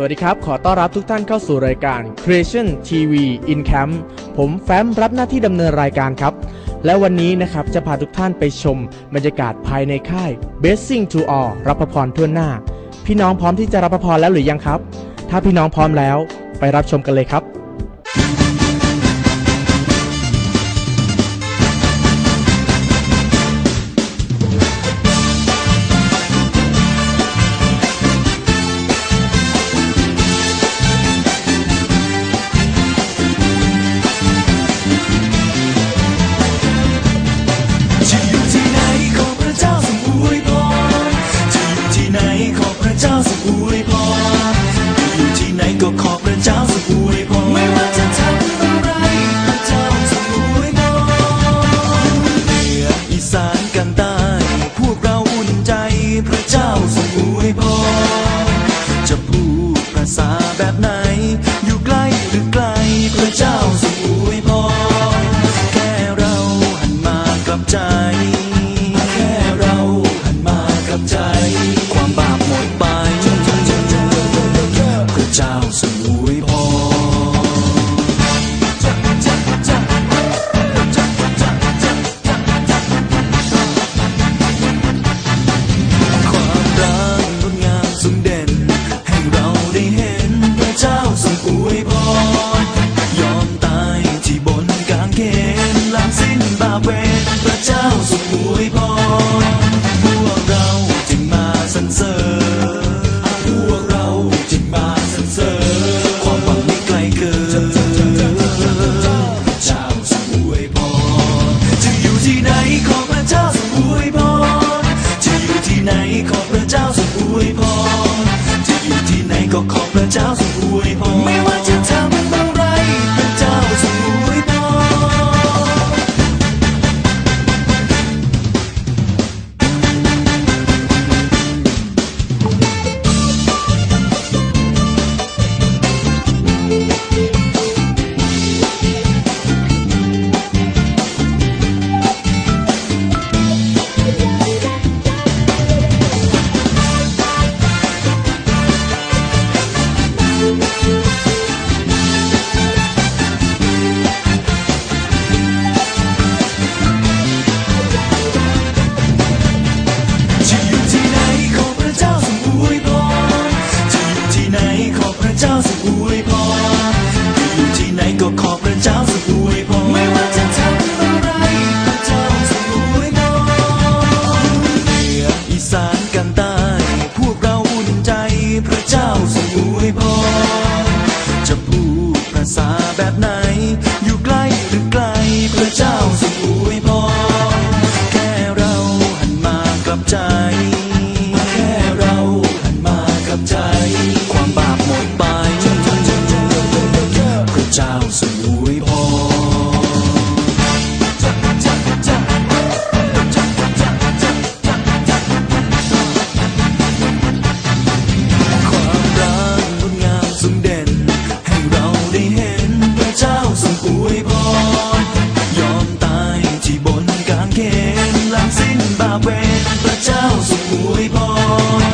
สวัสดีครับ ขอต้อนรับทุกท่านเข้าสู่รายการ Creation TV in Camp ผมแฟ้มรับหน้าที่ดำเนินรายการครับ และวันนี้นะครับจะพาทุกท่านไปชมบรรยากาศภายในค่าย Blessing to All รับพระพรทั่วหน้า พี่น้องพร้อมที่จะรับพระพรแล้วหรือยังครับ ถ้าพี่น้องพร้อมแล้ว ไปรับชมกันเลยครับ on.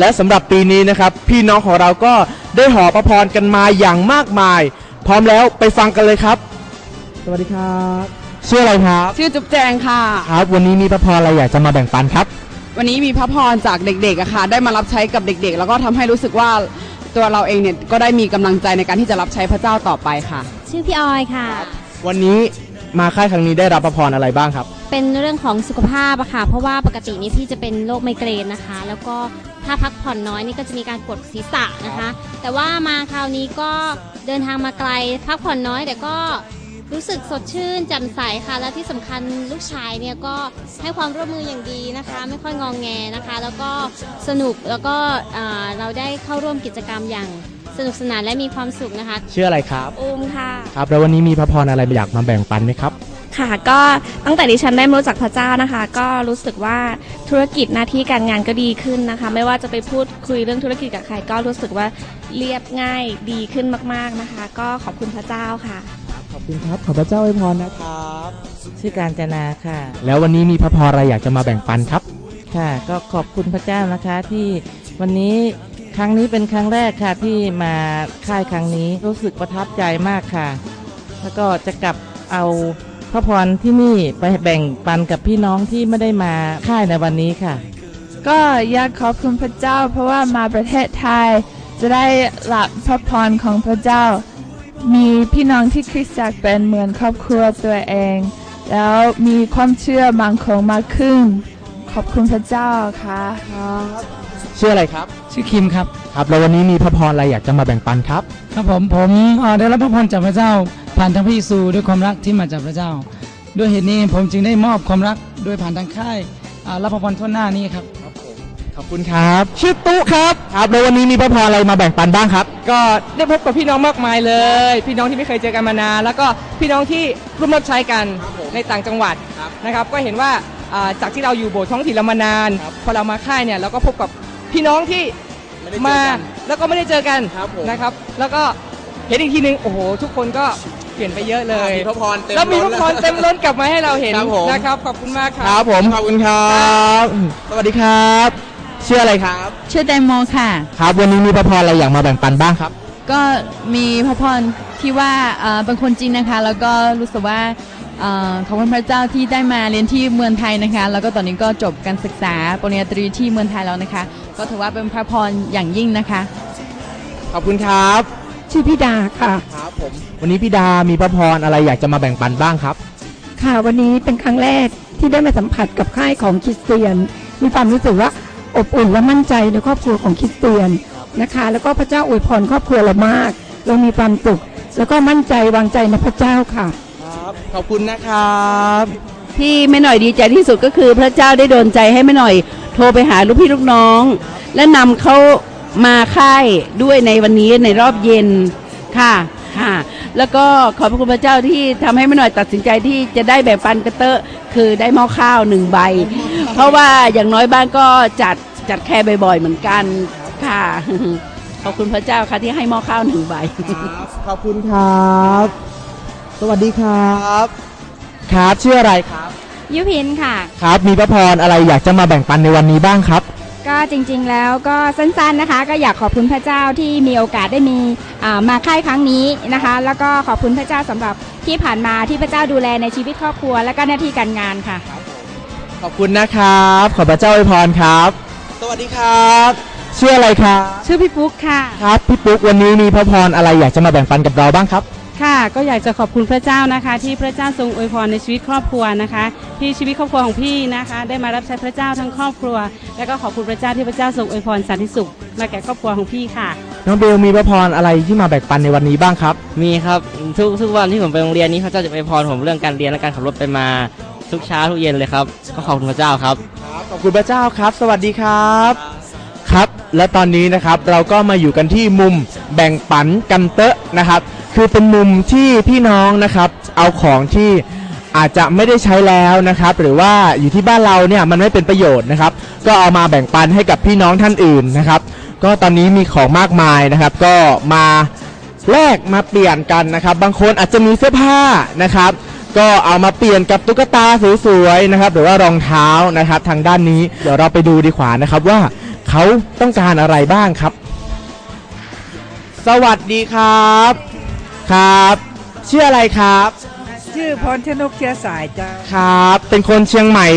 และสำหรับปีนี้นะครับ พี่น้องของเราก็ได้หอประพรกันมาอย่างมากมาย พร้อมแล้วไปฟังกันเลยครับ สวัสดีครับชื่ออะไรครับชื่อจุ๊บแจงค่ะ ครับ วันนี้มีพระพรอะไรอยากจะมาแบ่งปันครับ วันนี้มีพระพรจากเด็กๆอะค่ะ ได้มารับใช้กับเด็กๆ แล้วก็ทำให้รู้สึกว่าตัวเราเองเนี่ยก็ได้มีกำลังใจในการที่จะรับใช้พระเจ้าต่อไปค่ะ ชื่อพี่ออยค่ะ วันนี้มาค่ายครั้งนี้ได้รับพระพรอะไรบ้างครับ เป็นเรื่องของสุขภาพอะค่ะ เพราะว่าปกตินี่พี่จะเป็นโรคไมเกรนนะคะ แล้วก็ ถ้าพักผ่อนน้อยนี่ก็จะมีการปวดศีรษะนะคะ แต่ว่ามาคราวนี้ก็เดินทางมาไกลพักผ่อนน้อยแต่ก็รู้สึกสดชื่นแจ่มใสค่ะ และที่สำคัญลูกชายเนี่ยก็ให้ความร่วมมืออย่างดีนะคะ ไม่ค่อยงองแงนะคะ แล้วก็สนุกแล้วก็อ่าเราได้เข้าร่วมกิจกรรมอย่างสนุกสนานและมีความสุขนะคะ ชื่ออะไรครับอูมค่ะ ครับแล้ววันนี้มีพระพรอะไรอยากมาแบ่งปันไหมครับ ค่ะก็ตั้งแต่ดิฉันได้มารู้จักพระเจ้านะคะ ก็รู้สึกว่าธุรกิจหน้าที่การงานก็ดีขึ้นนะคะ ไม่ว่าจะไปพูดคุยเรื่องธุรกิจกับใคร ก็รู้สึกว่าเรียบง่ายดีขึ้นมากๆนะคะ ก็ขอบคุณพระเจ้าค่ะ ขอบคุณครับ ขอพระเจ้าอวยพรนะครับชื่อการจนาค่ะ แล้ววันนี้มีพระพรอะไรอยากจะมาแบ่งปันครับ ค่ะ ก็ขอบคุณพระเจ้านะคะที่วันนี้ครั้งนี้เป็นครั้งแรกค่ะที่มาค่ายครั้งนี้รู้สึกประทับใจมากค่ะ แล้วก็จะกลับเอา พระพรที่นี่ไปแบ่งปันกับพี่น้องที่ไม่ได้มาค่ายในวันนี้ค่ะ ก็อยากขอบคุณพระเจ้า เพราะว่ามาประเทศไทย จะได้รับพระพรของพระเจ้า มีพี่น้องที่คริสตจักรเป็นเหมือนครอบครัวตัวเอง แล้วมีความเชื่อมั่นคงมากขึ้น ขอบคุณพระเจ้าค่ะชื่ออะไรครับ ชื่อคิมครับ ครับแล้ววันนี้มีพระพรอะไรอยากจะมาแบ่งปันครับ ครับผมผมเอ่อได้รับพระพรจากพระเจ้า ผ่านทางพระเยซูด้วยความรักที่มาจากพระเจ้า ด้วยเหตุนี้ผมจึงได้มอบความรักโดยผ่านทางค่ายอ่ารับพระพรทั่วหน้านี้ครับขอบคุณครับ ชื่อตุ๊ครับครับแล้ววันนี้มีพระพรอะไรมาแบ่งปันบ้างครับ ก็ได้พบกับพี่น้องมากมายเลย พี่น้องที่ไม่เคยเจอกันมานานแล้วก็พี่น้องที่ร่วมรับใช้กันในต่างจังหวัดนะครับ ก็เห็นว่าอ่าจากที่เราอยู่โบสถ์ท้องถิ่นเรามานานพอเรามาค่ายเนี่ยเราก็พบกับพี่น้องที่ไม่ได้เจอกันมาแล้วก็ไม่ได้เจอกันครับผมนะครับ แล้วก็ เห็นอีกทีนึงโอ้โหทุกคนก็เปลี่ยนไปเยอะเลยมีพระพรเต็มแล้วมีพระพรล้นเต็มล้นกลับมาให้เราเห็นครับผม นะครับขอบคุณมากคครัรับผมขอบคุณครับสวัสดีครับชื่ออะไรครับชื่อแตงโมค่ะ ครับวันนี้มีพระพรอะไรอยากมาแบ่งปันบ้างครับ ก็มีพระพรที่ว่าเอ่อเป็นคนจีนนะคะ แล้วก็รู้สึกว่าเอ่อขอบคุณพระเจ้าที่ได้มาเรียนที่เมืองไทยนะคะ แล้วก็ตอนนี้ก็จบการศึกษาปริญญาตรีที่เมืองไทยแล้วนะคะ ก็ถือว่าเป็นพระพรอย่างยิ่งนะคะ ขอบคุณครับ ชื่อพี่ดาค่ะ ครับผม วันนี้พี่ดามีพระพรอะไรอยากจะมาแบ่งปันบ้างครับ ค่ะวันนี้เป็นครั้งแรกที่ได้มาสัมผัสกับค่ายของคริสเตียน มีความรู้สึกว่าอบอุ่นและมั่นใจในครอบครัวของคริสเตียนนะคะ แล้วก็พระเจ้าอวยพรครอบครัวเรามาก เรามีความสุขแล้วก็มั่นใจวางใจในพระเจ้าค่ะ ครับ ขอบคุณนะครับ ที่แม่หน่อยดีใจที่สุดก็คือพระเจ้าได้โดนใจให้แม่หน่อย โทรไปหาลูกพี่ลูกน้อง และนำเขา มาค่ายด้วยในวันนี้ในรอบเย็นค่ะค่ะ แล้วก็ขอบพระคุณพระเจ้าที่ทำให้แม่หน่อยตัดสินใจที่จะได้แบ่งปันกระเตอะคือได้หม้อข้าวหนึ่งใบ เพราะว่าอย่างน้อยบ้านก็จัดจัดแค่บ่อย ๆ เหมือนกันค่ะขอบคุณพระเจ้าค่ะที่ให้หม้อข้าวหนึ่งใบขอบคุณครับ สวัสดีครับครับชื่ออะไรครับ ยุพินค่ะ ครับมีพระพรอะไรอยากจะมาแบ่งปันในวันนี้บ้างครับ ก็จริงๆแล้วก็สั้นๆนะคะ ก็อยากขอบคุณพระเจ้าที่มีโอกาสได้มีอ่ามาค่ายครั้งนี้นะคะ แล้วก็ขอบคุณพระเจ้าสำหรับที่ผ่านมาที่พระเจ้าดูแลในชีวิตครอบครัว และก็หน้าที่การงานค่ะ ขอบคุณนะครับ ขอพระเจ้าอวยพรครับ สวัสดีครับชื่ออะไรครับชื่อพี่ปุ๊กค่ะครับพี่ปุ๊กวันนี้มีพระพรอะไรอยากจะมาแบ่งปันกับเราบ้างครับ ค่ะก็อยากจะขอบคุณพระเจ้านะคะ ที่พระเจ้าทรงอวยพรในชีวิตครอบครัวนะคะ ที่ชีวิตครอบครัวของพี่นะคะ ได้มารับใช้พระเจ้าทั้งครอบครัว และก็ขอบคุณพระเจ้าที่พระเจ้าทรงอวยพรสันติสุขมาแก่ครอบครัวของพี่ค่ะ น้องเบลมีพระพรอะไรที่มาแบ่งปันในวันนี้บ้างครับ มีครับทุกทุกวันที่ผมไปโรงเรียนนี้พระเจ้าจะไปพรผมเรื่องการเรียนและการขับรถไปมาทุกเช้าทุกเย็นเลยครับก็ขอบคุณพระเจ้าครับ ขอบคุณพระเจ้าครับ สวัสดีครับ ครับ และตอนนี้นะครับเราก็มาอยู่กันที่มุมแบ่งปันกันเตอะนะครับ คือเป็นมุมที่พี่น้องนะครับ เอาของที่อาจจะไม่ได้ใช้แล้วนะครับ หรือว่าอยู่ที่บ้านเราเนี่ยมันไม่เป็นประโยชน์นะครับ ก็เอามาแบ่งปันให้กับพี่น้องท่านอื่นนะครับ ก็ตอนนี้มีของมากมายนะครับ ก็มาแลกมาเปลี่ยนกันนะครับ บางคนอาจจะมีเสื้อผ้านะครับ ก็เอามาเปลี่ยนกับตุ๊กตาสวยๆนะครับ หรือว่ารองเท้านะครับ ทางด้านนี้เดี๋ยวเราไปดูดีกว่านะครับว่าเขาต้องการอะไรบ้างครับ สวัสดีครับ ครับชื่ออะไรครับ ชื่อพรชนกเชื้อสายจ้าครับ เป็นคนเชียงใหม่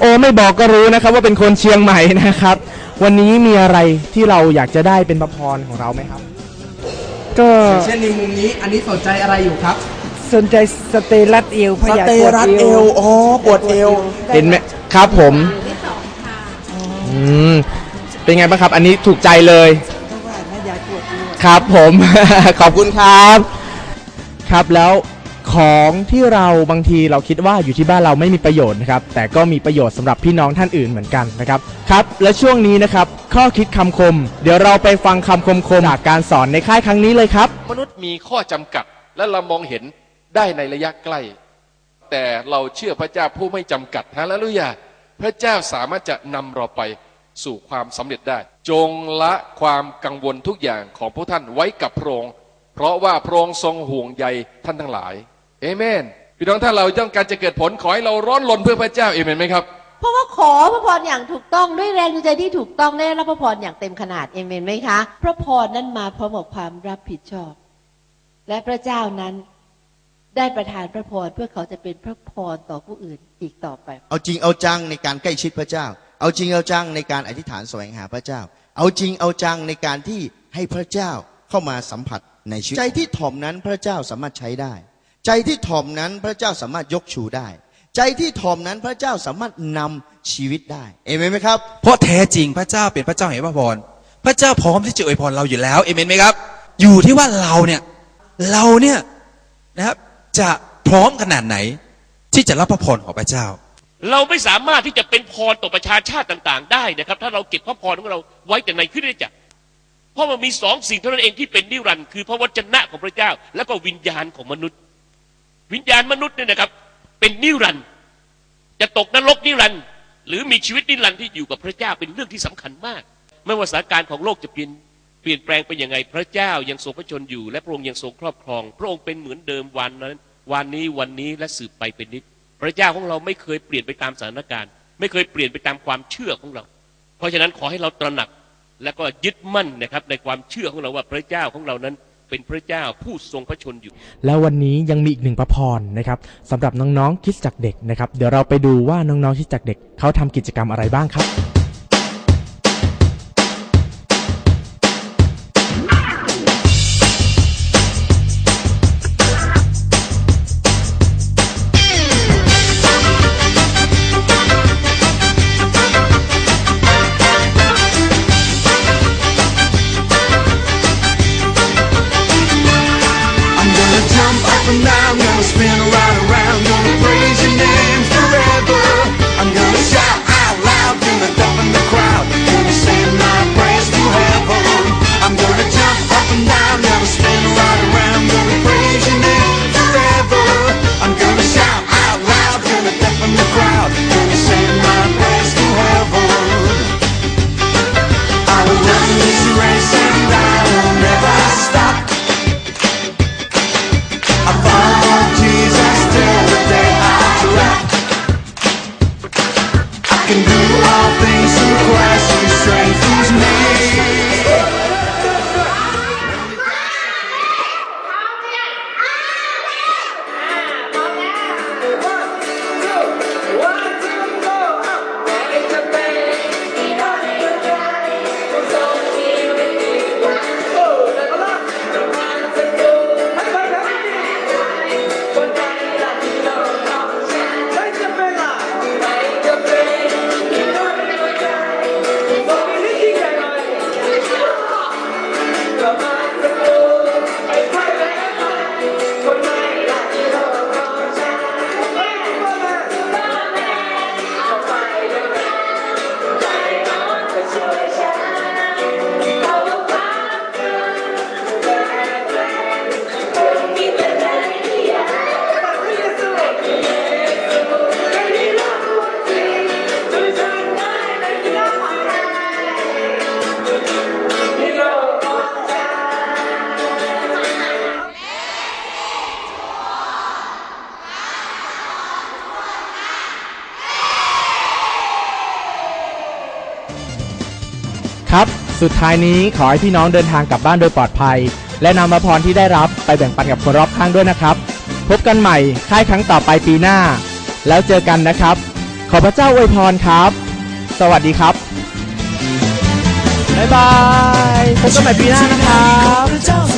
โอ้ไม่บอกก็รู้นะครับ ว่าเป็นคนเชียงใหม่นะครับ วันนี้มีอะไรที่เราอยากจะได้เป็นพระพรของเราไหมครับ ก็เช่นในมุมนี้อันนี้สนใจอะไรอยู่ครับ สนใจสเตรัดเอวเพราะสอยากเตปวดรัดเอเอววอ๋อปวดเอวเห็นไหมครับผมอืมเป็นไงบ้างครับ อันนี้ถูกใจเลยครับผม ขอบคุณครับ ครับ แล้วของที่เราบางทีเราคิดว่าอยู่ที่บ้านเราไม่มีประโยชน์นะครับ แต่ก็มีประโยชน์สำหรับพี่น้องท่านอื่นเหมือนกันนะครับครับ และช่วงนี้นะครับ ข้อคิดคำคม เดี๋ยวเราไปฟังคำคมคมจากการสอนในค่ายครั้งนี้เลยครับ มนุษย์มีข้อจำกัดและเรามองเห็นได้ในระยะใกล้ แต่เราเชื่อพระเจ้าผู้ไม่จำกัดฮะแล้วลุยาพระเจ้าสามารถจะนำเราไปสู่ความสำเร็จได้ จงละความกังวลทุกอย่างของพวกท่านไว้กับพระองค์ เพราะว่าพระองค์ทรงห่วงใยท่านทั้งหลายเอเมนพี่น้องถ้าเราต้องการจะเกิดผลขอให้เราร้อนรนเพื่อพระเจ้าเอเมนไหมครับเพราะว่าขอพระพรอย่างถูกต้องด้วยแรงจูงใจที่ถูกต้องได้รับพระพรอย่างเต็มขนาดเอเมนไหมคะ พระพรนั้นมาพร้อมกับความรับผิดชอบ และพระเจ้านั้นได้ประทานพระพรเพื่อเขาจะเป็นพระพรต่อผู้อื่นอีกต่อไป เอาจริงเอาจังในการใกล้ชิดพระเจ้า เอาจริงเอาจังในการอธิษฐานแสวงหาพระเจ้า เอาจริงเอาจังในการที่ให้พระเจ้าเข้ามาสัมผัส ในชีวิตใจที่ถ่อมนั้นพระเจ้าสามารถใช้ได้ ใจที่ถ่อมนั้นพระเจ้าสามารถยกชูได้ ใจที่ถ่อมนั้นพระเจ้าสามารถนำชีวิตได้ เอเมนไหมครับ เพราะแท้จริงพระเจ้าเป็นพระเจ้าแห่งพระพรพระเจ้าพร้อมที่จะอวยพรเราอยู่แล้วเอเมนไหมครับ อยู่ที่ว่าเราเนี่ยเราเนี่ยนะครับจะพร้อมขนาดไหนที่จะรับพระพรของพระเจ้า เราไม่สามารถที่จะเป็นพรต่อประชาชาติต่าง ๆ ได้นะครับ ถ้าเราเก็บพระพรของเราไว้แต่ในคริสตจักร เพราะมันมีสองสิ่งเท่านั้นเองที่เป็นนิรันดร์คือพระวจนะของพระเจ้า และก็วิญญาณของมนุษย์ วิญญาณมนุษย์เนี่ยนะครับ เป็นนิรันดร์จะตกนรกนิรันดร์หรือมีชีวิตนิรันดร์ที่อยู่กับพระเจ้าเป็นเรื่องที่สำคัญมาก ไม่ว่าสถานการณ์ของโลกจะเปลี่ยนเปลี่ยนแปลงไปยังไงพระเจ้ายังทรงพระชนอยู่ และพระองค์ยังทรงครอบครอง พระองค์เป็นเหมือนเดิมวันนั้นวันนี้วันนี้และสืบไปเป็นนิจพระเจ้าของเราไม่เคยเปลี่ยนไปตามสถานการณ์ ไม่เคยเปลี่ยนไปตามความเชื่อของเรา เพราะฉะนั้นขอให้เราตระหนัก และก็ยึดมั่นนะครับในความเชื่อของเราว่าพระเจ้าของเรานั้นเป็นพระเจ้าผู้ทรงพระชนอยู่ แล้ววันนี้ยังมีอีกหนึ่งพระพรนะครับสำหรับน้องๆคิดจักเด็กนะครับ เดี๋ยวเราไปดูว่าน้องๆคิดจักเด็กเขาทำกิจกรรมอะไรบ้างครับ สุดท้ายนี้ขอให้พี่น้องเดินทางกลับบ้านโดยปลอดภัย และนำมาพรที่ได้รับไปแบ่งปันกับคนรอบข้างด้วยนะครับ พบกันใหม่ค่ายครั้งต่อไปปีหน้า แล้วเจอกันนะครับ ขอพระเจ้าอวยพรครับ สวัสดีครับบ๊ายบายพบกันใหม่ปีหน้านะครับ